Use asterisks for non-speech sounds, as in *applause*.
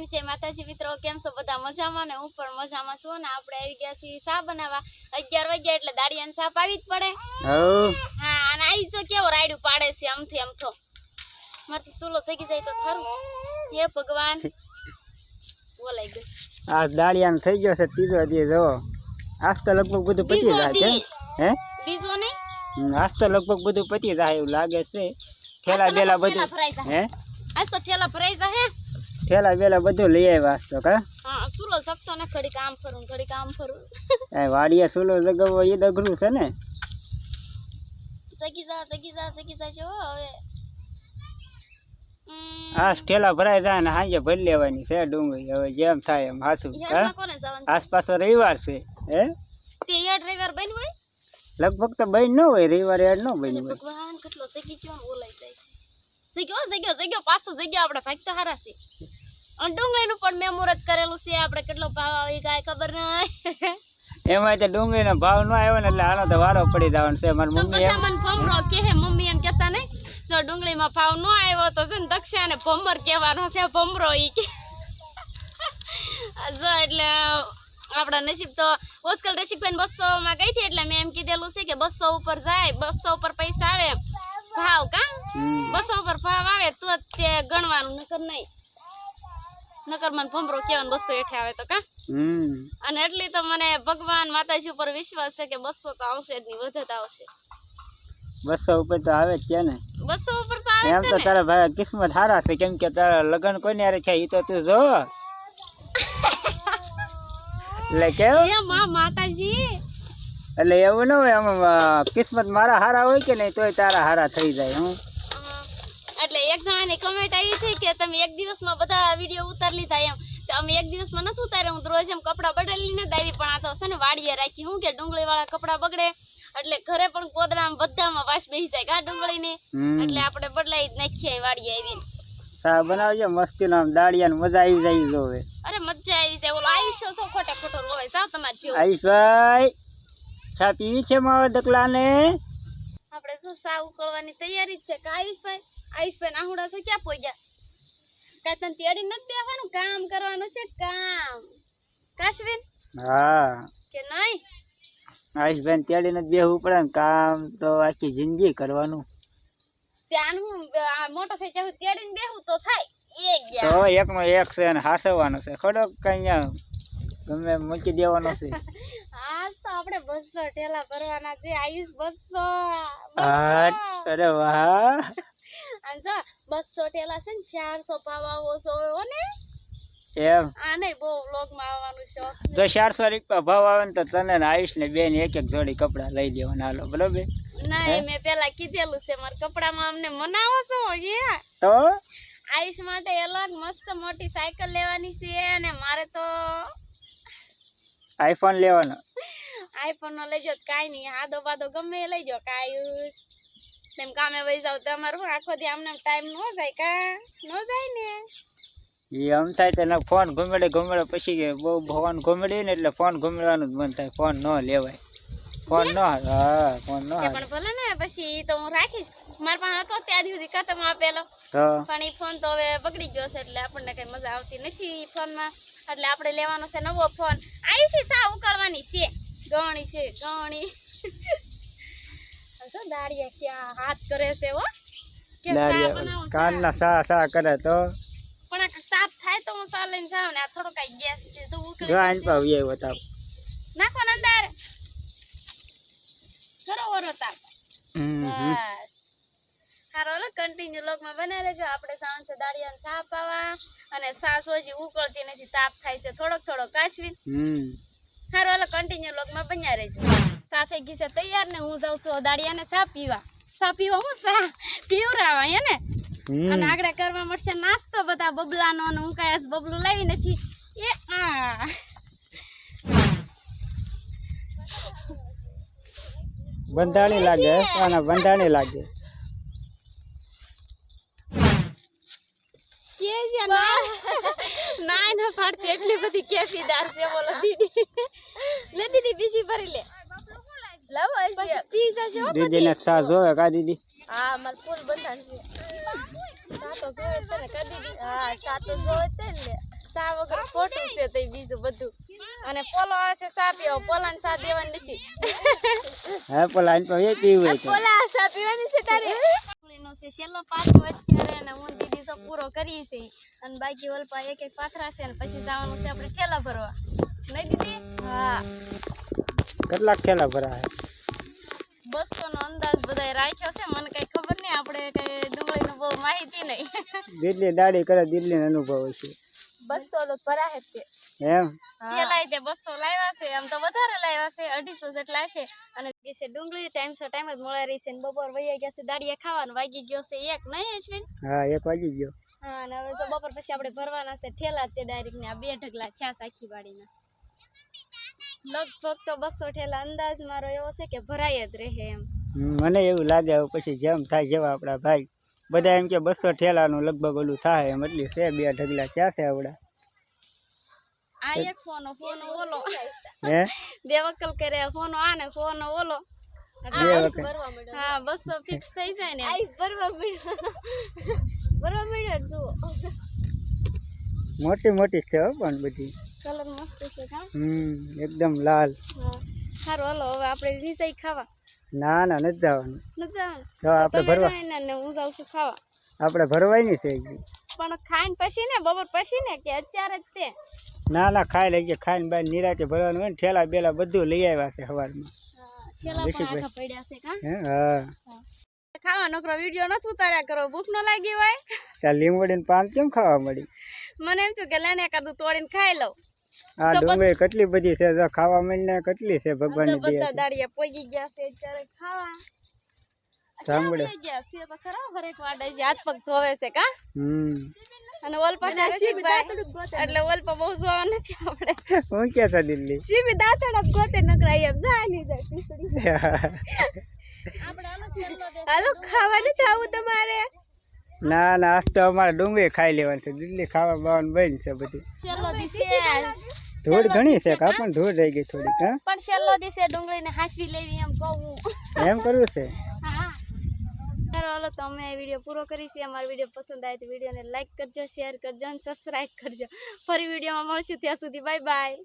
Friend જય માતાજી મિત્રો કેમ છો? બધા મજામાં ને હું પણ મજામાં છું ને આપણે આવી ગયા છીએ સા બનાવવા. અગિયાર વાગ્યા એટલે દાડિયાને સાપ આવી જ પડે. હવ હા અને આવી જો કેવો રાયડું પાડે છે આમથી આમ તો. મારથી સુલો સગી જાય તો થારું. હે ભગવાન. બોલાઈ ગયું. આ દાળિયાનો થઈ ગયો છે ત્રીજો દી જો આજ તો લગભગ બધું પતી બીજો જાય છે દી. હે? બીજો નહીં? હમ, આજ તો લગભગ બધું પતી જાય એવું લાગે છે. આજ તો ઠેલા બેલા લગભગ ઠેલા બધું ભરાઈ જાય. હે? આજ તો ઠેલા ભરાઈ જાય ઠેલા વેલા બધું લઈ આવ્યા તો કા? હા સુલો શકતો ને ઘડી કામ ફરું ઘડી કામ ફરું. એ વાડિયા સુલો લગાવવો એ દગરું છે ને? સગી જા સગી જા સગી જા જો હવે આ ઠેલા ભરાઈ જાય ને હાંજે ભરી લેવાની છે ડુંગળી હવે જેમ થાય એમ હાસું? આસપાસ રવિવાર છે હે? તે યાર ડ્રાઈવર બન્યું હોય? લગભગ તો બન ન હોય રવિવારે યાર ન બન્યું હોય. ભગવાન કેટલો સગી ક્યો ઓલાઈ જાય છે. જગ્યો જગ્યો જગ્યો પાછો જગ્યો આપણે ભાગતા હારા છે ડુંગળીનું પણ મેં મુહૂર્ત કરેલું છે. આપણે કેટલો ભાવ આવી કાંઈ ખબર નહીં. એમાં તો ડુંગળીનો ભાવ ન આવ્યો ને એટલે આનો તો વારો પડી જવાનો છે. મારી મમ્મી એમ મને ભમરો કે હે મમ્મી એમ કહેતા નહીં જો ડુંગળીમાં ભાવ ન આવ્યો તો છે ને દક્ષાને ભમર કહેવાનો છે. ભમરો ઈ કે. જો એટલે આપણા નસીબ તો ઓસ્કલ રસિકભાઈ બસો માં ગઈ હતી એટલે મેં એમ કીધેલું છે કે બસો ઉપર જાય બસો ઉપર પૈસા આવે. ભાવ કા? બસો ઉપર ભાવ આવે તો જ તે ગણવાનું નકર નહીં. નકર મને ભમરો કહેવાનું બસો એઠે આવે તો કા? હમ. અને એટલી તો મને ભગવાન માતાજી ઉપર વિશ્વાસ છે કે બસો તો આવશે જ નહીં વધત આવશે. બસો ઉપર તો આવે જ કે ને. બસો ઉપર તો આવે એમ તો તારા ભાઈ કિસ્મત સારા છે કેમ કે તારા લગ્ન કોઈને હારે છે એ તો તું જો. એટલે કેવું માં માતાજી. એટલે એવું ન હોય આમ કિસ્મત મારા હારા હોય કે નહીં તોય તારા હારા થઈ જાય હું એટલે એક જણાની કમેન્ટ આવી હતી કે તમે એક દિવસમાં બધા વીડિયો ઉતાર લીધા એમ. તો અમે એક દિવસમાં નથી ઉતાર્યા. હું રોજ એમ કપડાં બદલીને જ આવી પણ આ તો છે ને વાડીએ રાખી. હું કે ડુંગળી વાળા કપડાં બગડે એટલે ઘરે પણ કોદરામાં બધામાં વાસ બેસી જાય કા ડુંગળીની. એટલે આપણે બદલાઈ જ નાખીએ વાડીએ આવીને. સા બનાવજો મસ્તીનો આમ દાળિયાને મજા આવી જાય જોવે અરે મજા આવી જાય. ઓલો આયુષ્ય તો ખોટે ખોટો રોવે. સાવ તમારે જીવ. આયુષભાઈ ચા પીવી છે મારા દકલાને આપણે શું સા ઉકળવાની તૈયારી છે કે આયુષભાઈ આયુષભાઈ આહુડા છો ક્યાં પોગ્યા? કાંઈ તને તેડી નથી બેસવાનું કામ કરવાનું છે કામ. કાશ્વીન હા. કે નહીં? આયુષભાઈ તેડી જ બેહવું પડે ને કામ તો આખી જિંદગી કરવાનું. ત્યાં હું મોટો થઈ જાય તેડીને બેહું તો થાય. એ તો ગયા એકનો એક છે અને હાસવવાનો છે. ખોડો કઈ ગમે મૂકી દેવાનો છે. *laughs* આજ તો આપણે બસો ઠેલા ભરવાના છે આયુષ બસો અરે વાહ. અને જો બસો છે ને ચારસો પાવા છો હો ને? એમ? આ નહીં બહુ વ્લોગમાં આવવાનું છે. જો ચારસો રૂપિયા ભાવ આવે ને તો તને ને આયુષ ને બેન એક એક જોડી કપડાં લઈ દેવાના હાલો બરોબર? નહીં મેં પેલા કીધેલું છે મારા કપડામાં અમને મનાવો છો કે તો? આયુષ માટે અલગ મસ્ત મોટી સાયકલ લેવાની છે અને મારે તો આઈફોન લેવાનો. *laughs* આઈફોન નો લઈ કાઈ નહીં આદો બાદો ગમે લઈ જો કાંઈ તેમ કામે વહી જાવ તમારું શું આખો દી આમને ટાઈમ ન જાય કા? ન જાય ને? એ આમ થાય તો ફોન ઘુમેડે ઘુમેડે પછી કે બહુ ફોન ઘુમેડી ને એટલે ફોન ઘુમેડવાનું જ મન થાય. ફોન ન લેવાય. ફોન ન હા ફોન ન પણ ભલે ને પછી તો હું રાખીશ. મારા પાસે હતો ત્યાં સુધી ખતમ આપેલો પણ એ ફોન તો હવે બગડી ગયો છે એટલે આપણને કઈ મજા આવતી નથી ફોન ફોનમાં એટલે આપણે લેવાનો છે નવો ફોન આયુષી સા ઉકાળવાની છે. ગણી છે ગણી. જો દાડિયા ક્યાં હાથ કરે છે હો? કે સા દારિયા કાનના સા સા કરે તો. પણ આ તાપ થાય તો હું સા લઈને જાઉં ને આ થોડો કઈ ગેસ છે જો જો ઉકળી એ નાખો ને અંદર ખરો વરો તાપ હમ હમ. બસ. હારો લો કન્ટિન્યુ લોકમાં બના રહેજો આપણે સાવન છે દાળિયાને સા પાવા અને સાસ હજી ઉકળતી નથી તાપ થાય છે થોડોક થોડોક કાશવી હમ. હારો હાલો કન્ટિન્યુ લોકમાં બન્યા રહેજો. સાથે ઘીસે તૈયાર ને હું જાઉં છું દાળિયાને સા પીવા. સા પીવા હું સા પીવરાવા હે ને? અને આગળ કરવા મળશે નાસ્તો બધા બબલાનો અને હું કાંઈ બબલું લાવી નથી. એ આ. બંધાણી લાગે આના બંધાણી લાગે. કે છે ના. ના ના પાડતી. એટલી બધી કેસીદાર છે બોલો દીદી. લે દીદી બીજી ભરી લે. લાવો પછી પીઝા છે હો દીદી ને સા જોવે કા દીદી? હા માર ફૂલ બંધાણ છે. સાતો જોવે છે ને કા દીદી? હા સાતો જોવે છે ને ખોટું છે તે બીજું બધું. અને પોલો આવે છે સા પીવો. પોલાને સા દેવાની નથી. હા પેલા એ પીવું હોય પોલા સા પીવાની છે તારે? નો છે. છેલ્લો પાછો અત્યારે અને હું દીદી પૂરો કરી છે. અને બાકી ઓલપા એક એક પાથરા છે અને પછી જવાનું છે આપણે ઠેલા ભરવા. નહીં દીદી? હા. કેટલા ઠેલા ભરાય બસો નો અંદાજ બધાય રાખ્યો છે. મને કઈ ખબર નહીં આપણે કઈ ડુંગળીનું બહુ માહિતી નહીં. દિલ્હી દાડી કરે દિલ્હી અનુભવ છે બસો ભરાય તે એમ? પેલા તે 200 લાવ્યા છે. આમ તો વધારે લાવ્યા છે. 250 જેટલા છે. અને છે ડુંગળી ટાઈમ સો ટાઈમ જ મળે રહી છે. ને બપોર વહી ગયા છે. દાડિયા ખાવાનું વાગી ગયો છે. એક નહીં અશ્વિન હા એક વાગી ગયો. હા અને હવે તો બપોર પછી આપણે ભરવાના છે. ઠેલા તે ડાયરેક્ટ ને આ બે ઢગલા છાસ આખી વાડીના. લગભગ તો બસો ઠેલા અંદાજ મારો એવો છે કે ભરાય જ રહે એમ. મને એવું લાગે હવે પછી જેમ થાય જેવા આપણા ભાઈ. બધા એમ કે બસો ઠેલાનું લગભગ ઓલું થાય એમ. એટલે છે બે ઢગલા. ક્યાં છે આવડા? આ એક ફોનો ફોનો ઓલો હે બે વકલ કરે ફોનો આ ને ફોનો ઓલો હા બસો ફિક્સ થઈ જાય ને આઈસ ભરવા મળ્યો ભરવા મળ્યો જુઓ મોટી મોટી છે પણ બધી કલર મસ્ત છે હમ એકદમ લાલ સારું હાલો હવે આપણે રીસાઈ ખાવા ના ના નથી જવાનું નથી જવાનું આપણે ભરવા ને હું જાઉં છું ખાવા આપણે ભરવાની છે પણ ખાઈને પછી ને બપોર પછી ને કે અત્યારે જ તે? ના ના ખાઈ લઈએ ખાઈને બાર નિરાતે ભરવાનું હોય ને ઠેલા બેલા બધું લઈ આવ્યા છે સવારમાં ખાવા નકરો વીડિયો નથી ઉતાર્યા કરો ભૂખ ન લાગી હોય? ત્યાં લીંબોડીને પાન કેમ ખાવા મળી? મને એમ છું કે લેને એકાદું તોડીને ખાઈ લઉં. આ ડુંગળી કેટલી બધી છે ખાવા મળીને કેટલી છે ભગવાનની બધા દાડિયા પોગી ગયા છે અત્યારે ખાવા. સાંભળે. ક્યાં છે તો ખરા હરેક વાડે છે હાથ પગ ધોવે છે કા? હમ. અને ઓલપા છે રસિકભાઈ એટલે ઓલપા બહુ જોવા નથી આપણે *laughs* હું ક્યાં છે દિલ્હી? શિવી દાંતડા ગોતે નકરાઈ એમ જા ની *laughs* હાલો ખાવા નથી આવું તમારે? ના ના આજ તો અમારે ડુંગળી ખાઈ લેવાની છે. દિલ્હી ખાવા બાવાનું બંધ છે બધી. દિવસે ધૂળ ઘણી છે કા? પણ ધૂળ રહી ગઈ થોડીક હા? પણ છેલ્લો દિવસે ડુંગળીને હાંસવી લેવી એમ કહું એમ કરવું છે? ચાલો, હાલો, તો અમે વીડિયો પૂરો કરીશું અમારો વીડિયો પસંદ આવે તો વિડીયોને લાઇક કરજો શેર કરજો અને સબસ્ક્રાઈબ કરજો. ફરી વિડીયોમાં મળશું. ત્યાં સુધી બાય બાય